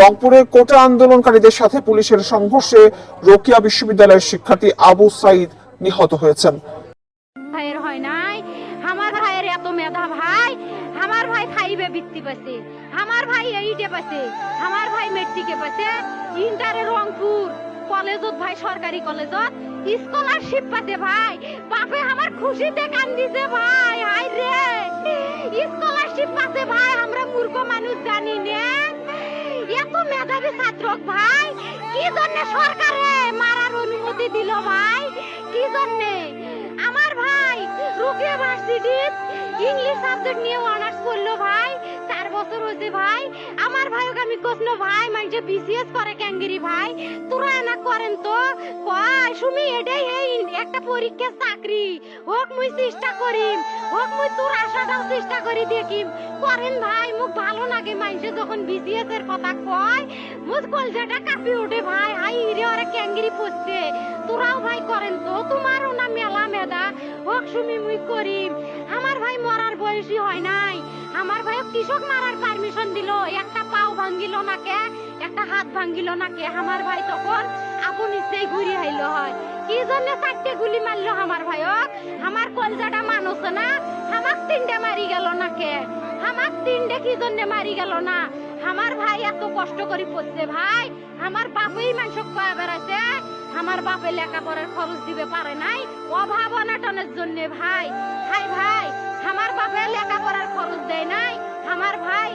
রংপুরে কোটা আন্দোলনকারীদের সাথে পুলিশের সংঘর্ষে রোকিয়া বিশ্ববিদ্যালয়ের শিক্ষার্থী আবু সাইদ নিহত হয়েছেন। ভাইয়ের হয় নাই? আমার ভাইয়ের এত মেধা ভাই? আমার ভাই ফাইভে বৃত্তি পাচ্ছে আমার ভাই এইটে পাচ্ছে আমার ভাই মেট্রিকে পাচ্ছে ইন্টারে রংপুর কলেজত ভাই, সরকারি কলেজত। স্কলারশিপ পাতে ভাই। বাপে আমার খুশিতে কান্দিছে ভাই। হাই রে স্কলারশিপ পাতে ভাই। আমরা মূর্খ মানুষ জানি না। মেধাবী ভাই? কি জন্য সরকারে মারার অনুমতি দিল ভাই? কি জন্য? আমার ভাই রুকিয়া ভার্সিটি ইংলিশ সাবজেক্ট নিয়ে অনার্স করল ভাই। চার বছর হয়েছে ভাই। আমার ভাইকে আমি কখনো ভাই মানে বিসিএস করে ক্যাঙ্গিরি ভাই। তোরা না করেন তো? কয়, সুমি, এটাই একটা পরীক্ষা, চাকরি। হোক মুই চেষ্টা করিম, হোক মুই তোর আশাটাও চেষ্টা করি দেখিম। করেন ভাই মুখ ভালো লাগে মানুষে যখন বিসিএস এর কথা কয় মুখ কলজাটা কাঁপি ওঠে ভাই। হাই রে, ওরা ক্যাঙ্গেরি পড়ছে তোরাও ভাই করেন তো, তোমারও না মেলা মেদা। হোক সুমি, মুই করিম। আমার ভাই মরার বয়সী হয় নাই। আমার ভাই কৃষক মারার পারমিশন দিল, একটা পাও ভাঙ্গিল না কে একটা হাত ভাঙ্গিল না কে আমার ভাই তখন আপন ইচ্ছেই ঘুরি আইলো হয়। কি জন্য চারটে গুলি মারলো আমার ভাইক আমার কলজাটা মানুষ না। আমাক তিনটে মারি গেল না কে আমাক তিনটে কি জন্য মারি গেল না? আমার ভাই এত কষ্ট করে পড়ছে ভাই। আমার বাপই মানুষ কয়া বেড়াছে আমার বাপে লেখাপড়ার খরচ দিবে পারে নাই। অভাব অনাটনের জন্য ভাই। ভাই ভাই, আমার বাপে লেখাপড়ার খরচ দেয় নাই। আমার ভাই